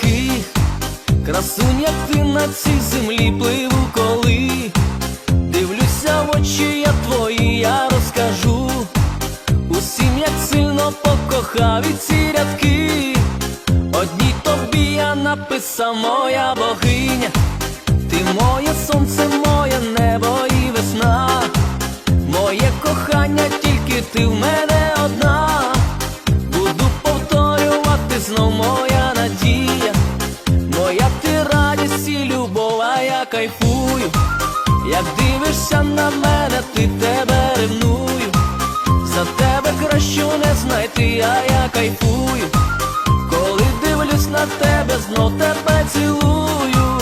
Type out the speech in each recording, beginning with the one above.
таких красунь, як ти на цій землі пливу, коли дивлюся в очі я твої, я розкажу усім, як сильно покохав і ці рядки. Одній тобі я написав моя богиня, ти моє сонце, моє небо і весна, моє кохання, тільки ти в мене одна. Дивишся на мене, ти тебе ревную, за тебе кращу не знайти, а я кайфую, коли дивлюсь на тебе, знов тебе цілую,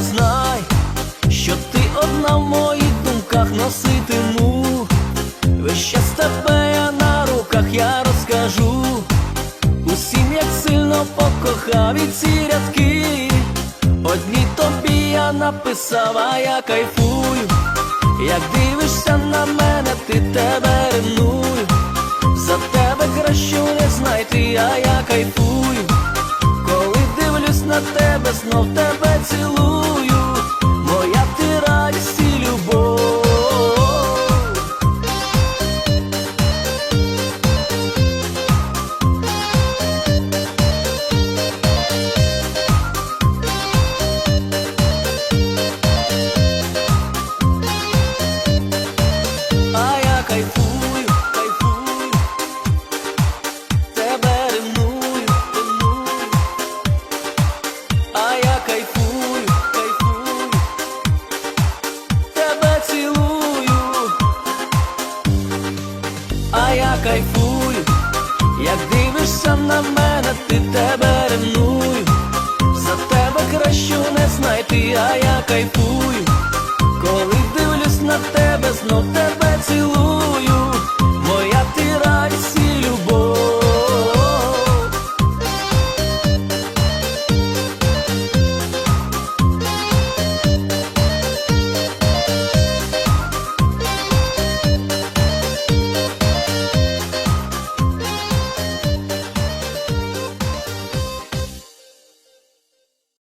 Знай, що ти одна в моїх думках носитиму. Весь час тебе я на руках я розкажу. Усім, як сильно покохав і ці рядки. Одній тобі я написав, а я кайфую. Як дивишся на мене, ти тебе ревную. За тебе кращу не знайти, а я кайфую. На тебе, знов тебе цілую, кайфую, як дивишся на мене, ти тебе ревную, за тебе кращу не знайти, а я